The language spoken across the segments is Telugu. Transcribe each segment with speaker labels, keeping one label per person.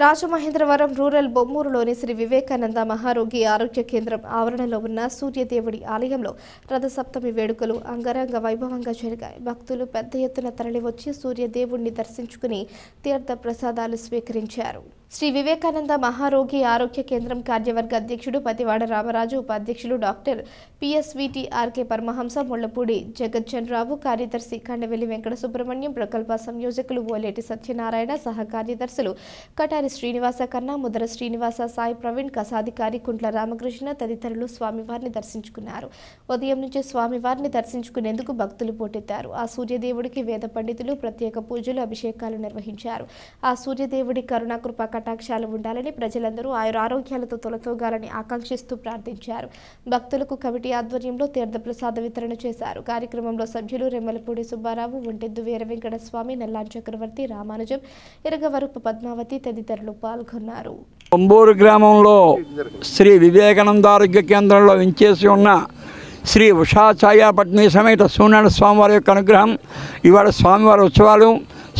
Speaker 1: రాజమహేంద్రవరం రూరల్ బొమ్మూరులోని శ్రీ వివేకానంద మహారోగి ఆరోగ్య కేంద్రం ఆవరణలో ఉన్న సూర్యదేవుడి ఆలయంలో రథసప్తమి వేడుకలు అంగరంగ వైభవంగా జరిగాయి. భక్తులు పెద్ద ఎత్తున తరలివచ్చి సూర్యదేవుడిని దర్శించుకుని తీర్థ ప్రసాదాలు స్వీకరించారు. శ్రీ వివేకానంద మహారోగి ఆరోగ్య కేంద్రం కార్యవర్గ అధ్యక్షుడు పతివాడ రామరాజు ఉపాధ్యక్షులు డాక్టర్ పిఎస్విటిఆర్కే పరమహంస ముళ్ళపూడి జగజ్జన్ రావు కార్యదర్శి కండవెల్లి వెంకట సుబ్రహ్మణ్యం ప్రకల్ప సంయోజకులు ఓలేటి సత్యనారాయణ సహ కార్యదర్శులు కటారి శ్రీనివాస కన్నా ముదర శ్రీనివాస సాయి ప్రవీణ్ కసాధికారి కుంట్ల రామకృష్ణ తదితరులు స్వామివారిని దర్శించుకున్నారు. ఉదయం నుంచి స్వామివారిని దర్శించుకునేందుకు భక్తులు పోటెత్తారు. ఆ సూర్యదేవుడికి వేద పండితులు ప్రత్యేక పూజలు అభిషేకాలు నిర్వహించారు. ఆ సూర్యదేవుడి కరుణాకృప కటాక్షాలు ఉండాలని ప్రజలందరూ ఆయుర ఆరోగ్యాలతో తొలతోగాలని ఆకాంక్షిస్తూ ప్రార్థించారు. భక్తులకు కమిటీ ఆధ్వర్యంలో తీర్థప్రసాద వితరణ చేశారు. కార్యక్రమంలో సభ్యులు రెమ్మలపూడి సుబ్బారావు ఒంటెద్దు వీర వెంకట స్వామి నల్లాన్ చక్రవర్తి రామానుజం ఇరగవరపు పద్మావతి తదితరులు పాల్గొన్నారు.
Speaker 2: ఒంబూరు గ్రామంలో శ్రీ వివేకానంద ఆరోగ్య కేంద్రంలో వించేసి ఉన్న శ్రీ ఉషా ఛాయాపట్ని సమేత సూర్యనారాయణ స్వామివారి యొక్క అనుగ్రహం ఇవాళ స్వామివారి ఉత్సవాలు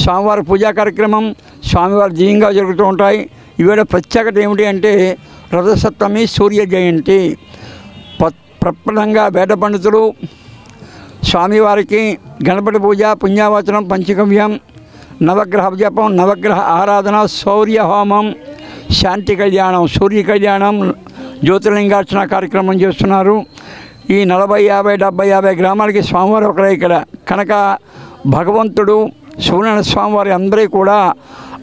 Speaker 2: స్వామివారి పూజా కార్యక్రమం స్వామివారి దీయంగా జరుగుతూ ఉంటాయి. ఈవేళ ప్రత్యేకత ఏమిటి అంటే రథసప్తమి సూర్య జయంతి. ప- ప్రప్రదంగా వేద పండితులు స్వామివారికి గణపతి పూజ పుణ్యావచనం పంచగవ్యం నవగ్రహ జపం నవగ్రహ ఆరాధన సౌర్య హోమం శాంతి కళ్యాణం సూర్య కళ్యాణం జ్యోతిర్లింగార్చన కార్యక్రమం చేస్తున్నారు. ఈ నలభై యాభై డెబ్బై యాభై గ్రామాలకి స్వామివారు ఒకరే ఇక్కడ. కనుక భగవంతుడు సూర్యనారాయణ స్వామివారి అందరికీ కూడా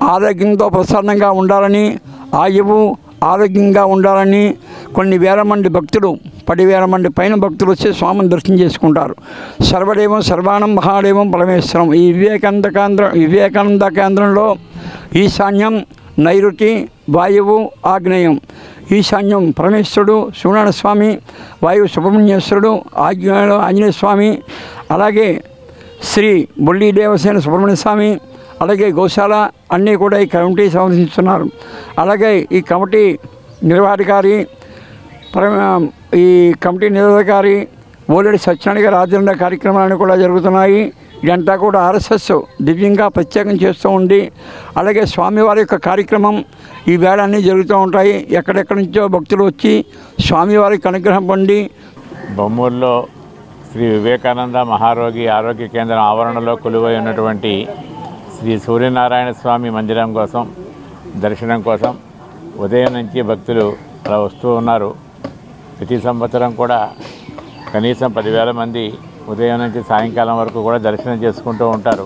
Speaker 2: ఆరోగ్యంతో ప్రసన్నంగా ఉండాలని ఆయువు ఆరోగ్యంగా ఉండాలని కొన్ని వేల మంది భక్తులు పదివేల మంది పైన భక్తులు వచ్చి స్వామిని దర్శనం చేసుకుంటారు. సర్వదేవం సర్వానం మహాదేవం పరమేశ్వరం. ఈ వివేకానంద కేంద్రం వివేకానంద కేంద్రంలో ఈశాన్యం నైరుతి వాయువు ఆగ్నేయం. ఈశాన్యం పరమేశ్వరుడు సూర్యనారాయణ స్వామి వాయువు సుబ్రహ్మణ్యేశ్వరుడు ఆగ్నేయంలో ఆంజనేయ స్వామి అలాగే శ్రీ బొల్లి దేవసేన సుబ్రహ్మణ్య స్వామి అలాగే గోశాల అన్నీ కూడా ఈ కమిటీ సందర్శిస్తున్నారు అలాగే ఈ కమిటీ నిర్వాధికారి ఈ కమిటీ నిర్వాధికారి ఓలేడి సత్యనారాయణ గారి ఆధ్వర్యంలో కార్యక్రమాలన్నీ కూడా జరుగుతున్నాయి. ఇదంతా కూడా ఆర్ఎస్ఎస్ దివ్యంగా ప్రత్యేకం చేస్తూ ఉండి అలాగే స్వామివారి యొక్క కార్యక్రమం ఈ వేళ అన్నీ జరుగుతూ ఉంటాయి. ఎక్కడెక్కడి నుంచో భక్తులు వచ్చి స్వామివారికి అనుగ్రహం పొంది
Speaker 3: బొమ్మూరులో శ్రీ వివేకానంద మహారోగి ఆరోగ్య కేంద్రం ఆవరణలో కొలువై ఉన్నటువంటి శ్రీ సూర్యనారాయణ స్వామి మందిరం కోసం దర్శనం కోసం ఉదయం నుంచి భక్తులు అలా వస్తూ ఉన్నారు. ప్రతి సంవత్సరం కూడా కనీసం పదివేల మంది ఉదయం నుంచి సాయంకాలం వరకు కూడా దర్శనం చేసుకుంటూ ఉంటారు.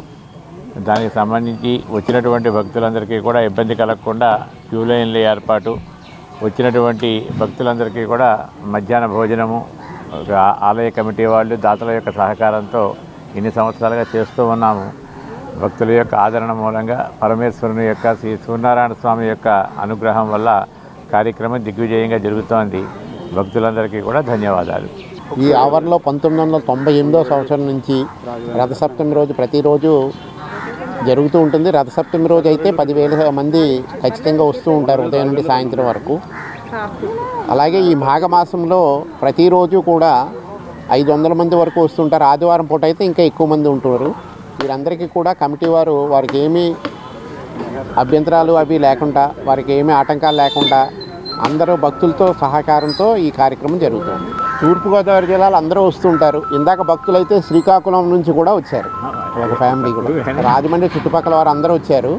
Speaker 3: దానికి సంబంధించి వచ్చినటువంటి భక్తులందరికీ కూడా ఇబ్బంది కలగకుండా క్యూ లైన్ల ఏర్పాటు వచ్చినటువంటి భక్తులందరికీ కూడా మధ్యాహ్న భోజనము ఒక ఆలయ కమిటీ వాళ్ళు దాతల యొక్క సహకారంతో ఇన్ని సంవత్సరాలుగా చేస్తూ ఉన్నాము. భక్తుల యొక్క ఆదరణ మూలంగా పరమేశ్వరుని యొక్క శ్రీ సూర్యనారాయణ స్వామి యొక్క అనుగ్రహం వల్ల కార్యక్రమం దిగ్విజయంగా జరుగుతోంది. భక్తులందరికీ కూడా ధన్యవాదాలు.
Speaker 4: ఈ ఆవరణలో పంతొమ్మిది వందల తొంభై ఎనిమిదో సంవత్సరం నుంచి రథసప్తమి రోజు ప్రతిరోజు జరుగుతూ ఉంటుంది. రథసప్తమి రోజు అయితే పదివేల మంది ఖచ్చితంగా వస్తూ ఉంటారు ఉదయం నుండి సాయంత్రం వరకు. అలాగే ఈ మాఘమాసంలో ప్రతిరోజు కూడా ఐదు వందల మంది వరకు వస్తుంటారు. ఆదివారం పూట అయితే ఇంకా ఎక్కువ మంది ఉంటున్నారు వీరందరికీ కూడా కమిటీ వారు వారికి ఏమీ అభ్యంతరాలు అవి లేకుండా వారికి ఏమీ ఆటంకాలు లేకుండా అందరూ భక్తులతో సహకారంతో ఈ కార్యక్రమం జరుగుతుంది. తూర్పుగోదావరి జిల్లాలో అందరూ వస్తుంటారు ఇందాక భక్తులు అయితే శ్రీకాకుళం నుంచి కూడా వచ్చారు. ఒక ఫ్యామిలీ కూడా. రాజమండ్రి చుట్టుపక్కల వారు అందరూ వచ్చారు.